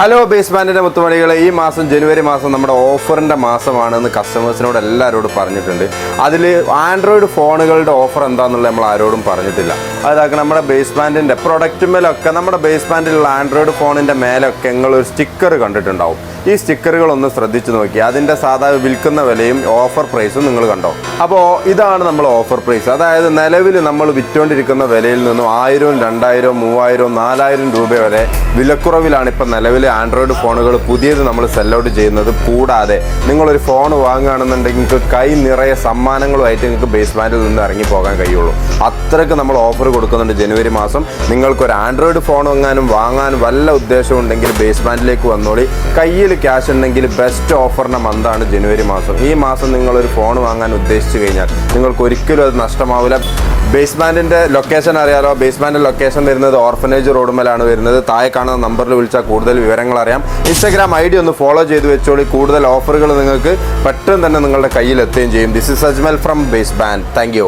Hello base ബാൻഡിന്റെ മുത്തുമണികളെ ഈ മാസം ജനുവരി മാസം നമ്മുടെ ഓഫറിന്റെ മാസമാണെന്ന് കസ്റ്റമേഴ്സിനോട് എല്ലാവരോടും പറഞ്ഞിട്ടുണ്ട്. അതിൽ ആൻഡ്രോയിഡ് ഫോണുകളുടെ ഓഫർ എന്താണെന്നുള്ളത് നമ്മൾ ആരോടും പറഞ്ഞിട്ടില്ല. അതായത് നമ്മുടെ ബേസ് ബാൻഡിന്റെ പ്രൊഡക്റ്റ് മേലൊക്കെ നമ്മുടെ ബേസ് ബാൻഡിലുള്ള ആൻഡ്രോയിഡ് ഫോണിന്റെ മേലൊക്കെ നിങ്ങളൊരു സ്റ്റിക്കർ കണ്ടിട്ടുണ്ടാവും. ഈ സ്റ്റിക്കറുകൾ ഒന്ന് ശ്രദ്ധിച്ചു നോക്കി. അതിന്റെ സാധാ വിൽക്കുന്ന വിലയും ഓഫർ പ്രൈസും നിങ്ങൾ കണ്ടോ? അപ്പോൾ ഇതാണ് നമ്മൾ ഓഫർ പ്രൈസ് അതായത് നിലവിൽ നമ്മൾ വിറ്റുകൊണ്ടിരിക്കുന്ന വിലയിൽ നിന്നും ആയിരവും രണ്ടായിരവും മൂവായിരവും നാലായിരം രൂപ വരെ വിലക്കുറവിലാണ് ഇപ്പം നിലവിൽ ആൻഡ്രോയിഡ് ഫോണുകൾ പുതിയത് നമ്മൾ സെല്ലൗട്ട് ചെയ്യുന്നത് കൂടാതെ നിങ്ങളൊരു ഫോൺ വാങ്ങുകയാണെന്നുണ്ടെങ്കിൽ നിങ്ങൾക്ക് കൈ നിറയെ സമ്മാനങ്ങളുമായിട്ട് നിങ്ങൾക്ക് ബേസ് ബാൻഡിൽ നിന്ന് ഇറങ്ങി പോകാൻ കഴിയുള്ളൂ. അത്രയ്ക്ക് നമ്മൾ ഓഫർ കൊടുക്കുന്നുണ്ട് ജനുവരി മാസം. നിങ്ങൾക്ക് ഒരു ആൻഡ്രോയിഡ് ഫോൺ വാങ്ങാനും വാങ്ങാൻ വല്ല ഉദ്ദേശം ഉണ്ടെങ്കിൽ ബേസ് ബാൻഡിലേക്ക് വന്നോളി. കയ്യിൽ ക്യാഷ് ഉണ്ടെങ്കിൽ ബെസ്റ്റ് ഓഫറിന്റെ മന്താണ് ജനുവരി മാസം. ഈ മാസം നിങ്ങളൊരു ഫോൺ വാങ്ങാൻ ഉദ്ദേശിച്ചു കഴിഞ്ഞാൽ നിങ്ങൾക്ക് ഒരിക്കലും അത് നഷ്ടമാവില്ല. ബേസ് ബാൻഡിന്റെ ലൊക്കേഷൻ അറിയാലോ. ബേസ്മെന്റ് ലൊക്കേഷൻ വരുന്നത് ഓർഫനേജ് റോഡുമേലാണ് വരുന്നത്. താഴെ കാണുന്ന നമ്പറിൽ വിളിച്ചാൽ കൂടുതൽ വിവരങ്ങൾ അറിയാം. ഇൻസ്റ്റാഗ്രാം ഐ ഡി ഒന്ന് ഫോളോ ചെയ്ത് വെച്ചോളി. കൂടുതൽ ഓഫറുകൾ നിങ്ങൾക്ക് പെട്ടെന്ന് തന്നെ നിങ്ങളുടെ കയ്യിൽ എത്തുകയും ചെയ്യും. This is Ajmal from base band thank